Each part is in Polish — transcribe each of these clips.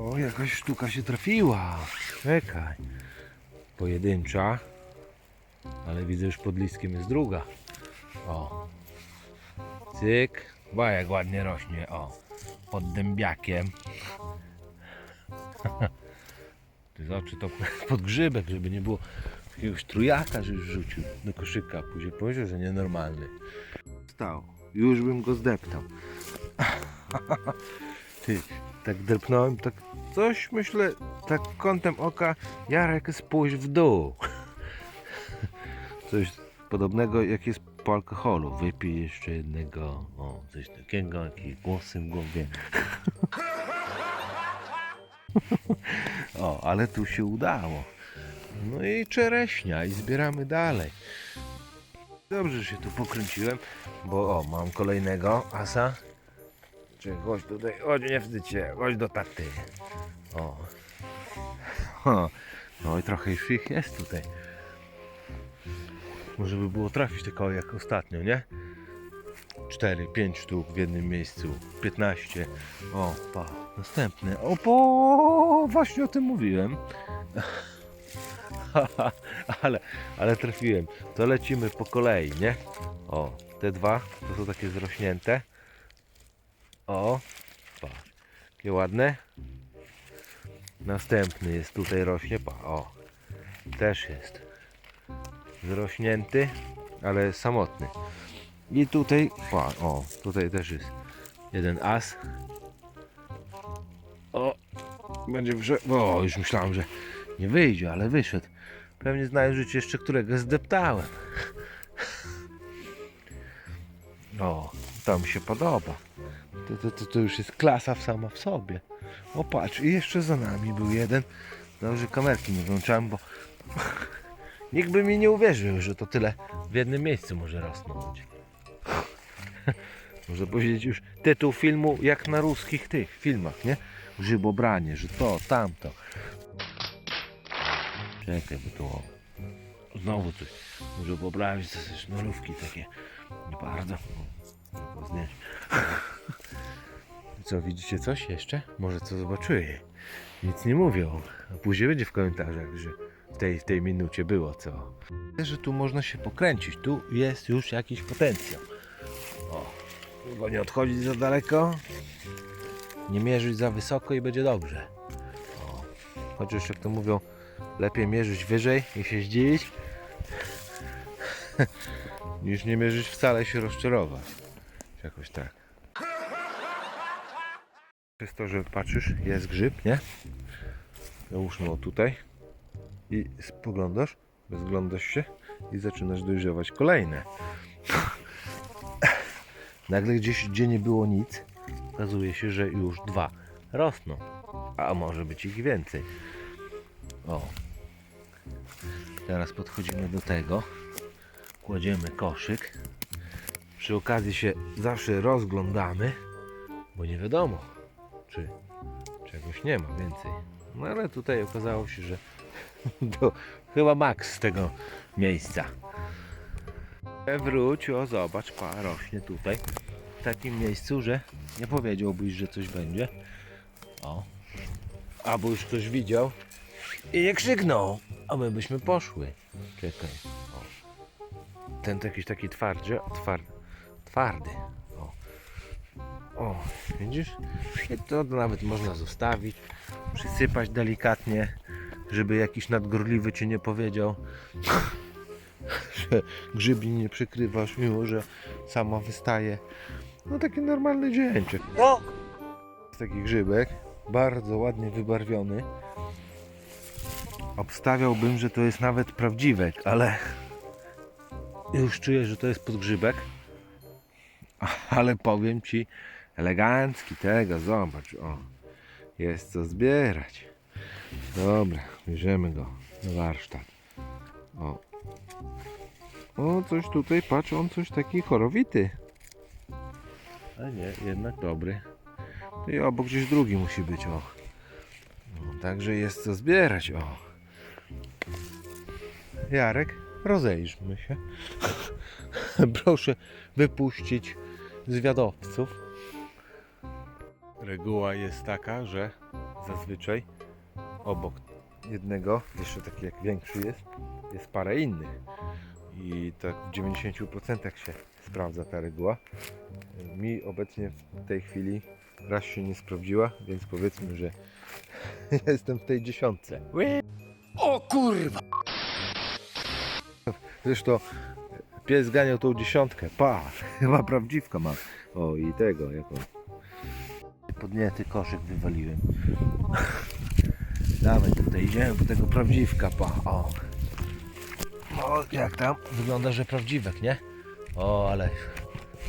O, jakaś sztuka się trafiła. Czekaj. Pojedyncza. Ale widzę już pod listkiem jest druga. O. Cyk. Ba jak ładnie rośnie. O. Pod dębiakiem. Ty zobaczy to pod grzybek, żeby nie było jakiegoś trujaka, że już rzucił do koszyka. Później powiedział, że nienormalny. Stał. Już bym go zdeptał. Ty, tak drpnąłem, tak coś myślę, tak kątem oka, Jarek spójrz w dół. Coś podobnego jak jest po alkoholu. Wypij jeszcze jednego, o, coś takiego, jakieś głosy w głowie. o, ale tu się udało. No i czereśnia i zbieramy dalej. Dobrze, że się tu pokręciłem, bo o, mam kolejnego asa. Czy chodź tutaj, chodź nie wstydź się, chodź do taty. O. O. No i trochę już ich jest tutaj. Może by było trafić tylko jak ostatnio, nie? 4, 5 sztuk w jednym miejscu, 15. O, pa, następny. O, po, właśnie o tym mówiłem. ale, ale trafiłem. To lecimy po kolei, nie? O, te dwa to są takie zrośnięte. O. Jakie ładne. Następny jest tutaj rośnie. Pa, o, też jest zrośnięty, ale samotny. I tutaj, pa, o, tutaj też jest jeden as. O, będzie wrze- O, już myślałem, że nie wyjdzie, ale wyszedł. Pewnie znajdziecie jeszcze którego zdeptałem. O, to mi się podoba. To, to, to, to już jest klasa sama w sobie. O patrz, i jeszcze za nami był jeden. Dobrze kamerki nie włączałem, bo nikt by mi nie uwierzył, że to tyle w jednym miejscu może rosnąć. Można powiedzieć już tytuł filmu jak na ruskich tych filmach, nie? Grzybobranie, że to, tamto. Czekaj, bo tu o, znowu coś. Może poprawić te sznurówki takie nie bardzo. Znieść. Co, widzicie coś jeszcze? Może co zobaczyły? Nic nie mówią. A później będzie w komentarzach, że w tej, w tej minucie było co. Widzę, że tu można się pokręcić. Tu jest już jakiś potencjał. O, nie odchodzić za daleko. Nie mierzyć za wysoko i będzie dobrze. O, chociaż jak to mówią, lepiej mierzyć wyżej i się zdziwić, niż nie mierzyć wcale się rozczarować. Jakoś tak. Przez to, że patrzysz, jest grzyb, nie? Załóżmy o tutaj i spoglądasz, rozglądasz się i zaczynasz dojrzewać kolejne. Nagle gdzieś, gdzie nie było nic, okazuje się, że już dwa rosną, a może być ich więcej. O. Teraz podchodzimy do tego, kładziemy koszyk. Przy okazji się zawsze rozglądamy, bo nie wiadomo, czy czegoś nie ma więcej. No ale tutaj okazało się, że to chyba maks z tego miejsca. E, Wróć, o zobacz, pa, rośnie tutaj w takim miejscu, że nie powiedziałbyś, że coś będzie. O. Albo już ktoś widział i nie krzyknął, a my byśmy poszły. Czekaj. O. Ten jakiś taki twardzie, tward, twardy. O. widzisz? To nawet można zostawić, przysypać delikatnie, żeby jakiś nadgorliwy ci nie powiedział, że grzybni nie przykrywasz, mimo że sama wystaje. No taki normalny dzięczek. O! Jest taki grzybek, bardzo ładnie wybarwiony. Obstawiałbym, że to jest nawet prawdziwek, ale już czuję, że to jest podgrzybek. Ale powiem Ci, elegancki tego, zobacz, o. Jest co zbierać. Dobra, bierzemy go na warsztat. O. O, coś tutaj, patrz, on coś taki chorowity. A nie, jednak dobry. I obok gdzieś drugi musi być, o. No, także jest co zbierać, o. Jarek, rozejrzmy się. Proszę wypuścić zwiadowców. Reguła jest taka, że zazwyczaj obok jednego, jeszcze taki jak większy jest, jest parę innych. I tak w 90% się sprawdza ta reguła. Mi obecnie w tej chwili raz się nie sprawdziła, więc powiedzmy, że jestem w tej dziesiątce. O kurwa! Zresztą pies ganiał tą dziesiątkę. Pa, chyba prawdziwka ma. O i tego, jak on. Podniety koszyk wywaliłem. Dawaj tutaj, idziemy po tego prawdziwka, pa. O. O, jak tam? Wygląda, że prawdziwek, nie? O, ale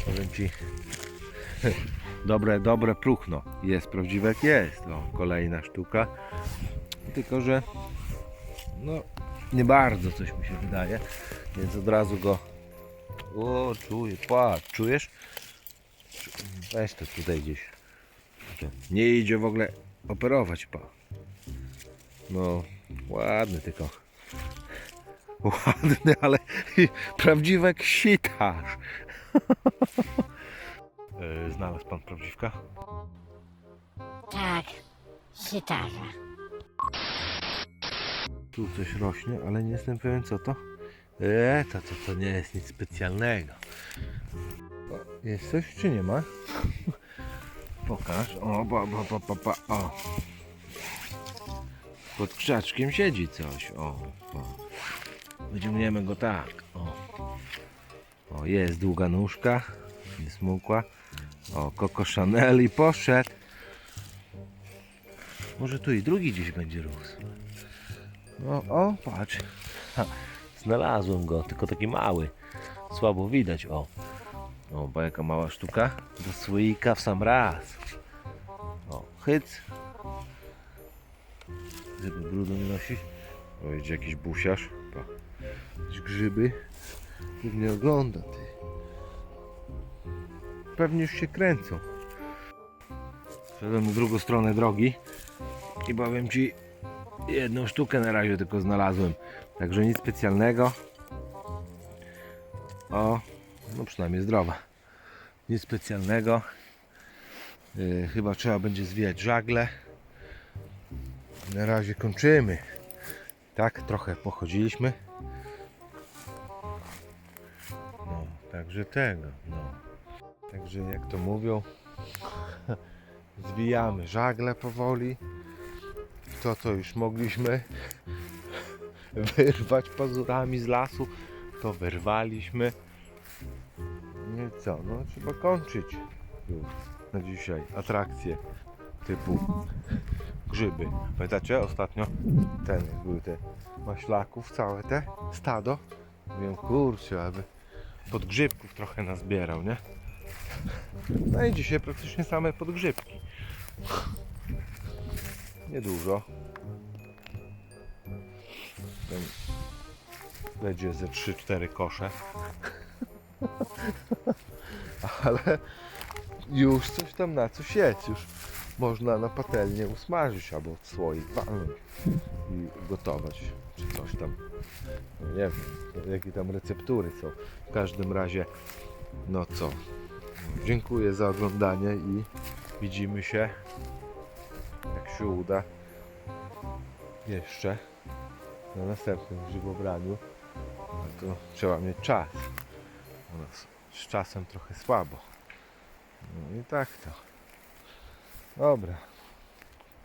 powiem ci. Dobre, dobre próchno. Jest prawdziwek? Jest. O, kolejna sztuka. Tylko, że no, nie bardzo coś mi się wydaje, więc od razu go o, czuję, patrz, czujesz? Weź to tutaj gdzieś. Nie idzie w ogóle operować, pa. No, ładny tylko. Ładny, ale prawdziwy ksitarz. E, Znalazł pan prawdziwka? Tak, sitarza. Tu coś rośnie, ale nie jestem pewien co to. Eee, to, to, to nie jest nic specjalnego. Jest coś czy nie ma? Pokaż. O, ba, ba, ba, ba, ba. o. Pod krzaczkiem siedzi coś. O, o. Wyciągniemy go tak. O. o, jest długa nóżka. Jest smukła. O, Coco Chanel i poszedł. Może tu i drugi gdzieś będzie rósł. O, o, patrz. Ha, znalazłem go, tylko taki mały. Słabo widać, o. O, bo jaka mała sztuka. Do słoika w sam raz. O, hyc. Żeby brudu nie nosić. O, idzie jakiś busiarz. Pa. Jakieś grzyby. Pewnie ogląda, ty. Pewnie już się kręcą. Szedłem w drugą stronę drogi i powiem ci, jedną sztukę na razie tylko znalazłem. Także nic specjalnego. O, przynajmniej zdrowa. Nic specjalnego. Yy, chyba trzeba będzie zwijać żagle. Na razie kończymy. Tak, trochę pochodziliśmy. No, także tego, no. Także jak to mówią, zwijamy żagle powoli to co już mogliśmy wyrwać pazurami z lasu, to wyrwaliśmy. Co, no trzeba kończyć już na dzisiaj atrakcje typu grzyby. Pamiętacie ostatnio ten, były te maślaków, całe te stado? Wiem, kurczę, aby podgrzybków trochę nazbierał, nie? No i dzisiaj praktycznie same podgrzybki. Niedużo. Ten będzie ze 3-4 kosze. Ale już coś tam na coś jest. Już można na patelnię usmażyć albo w słoik i gotować. Czy coś tam. No nie wiem, jakie tam receptury są. W każdym razie, no co. Dziękuję za oglądanie i widzimy się jak się uda jeszcze na następnym grzybobraniu no to trzeba mieć czas z czasem trochę słabo. No i tak to. Dobra.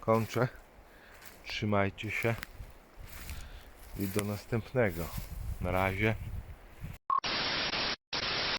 Kończę. Trzymajcie się. I do następnego. Na razie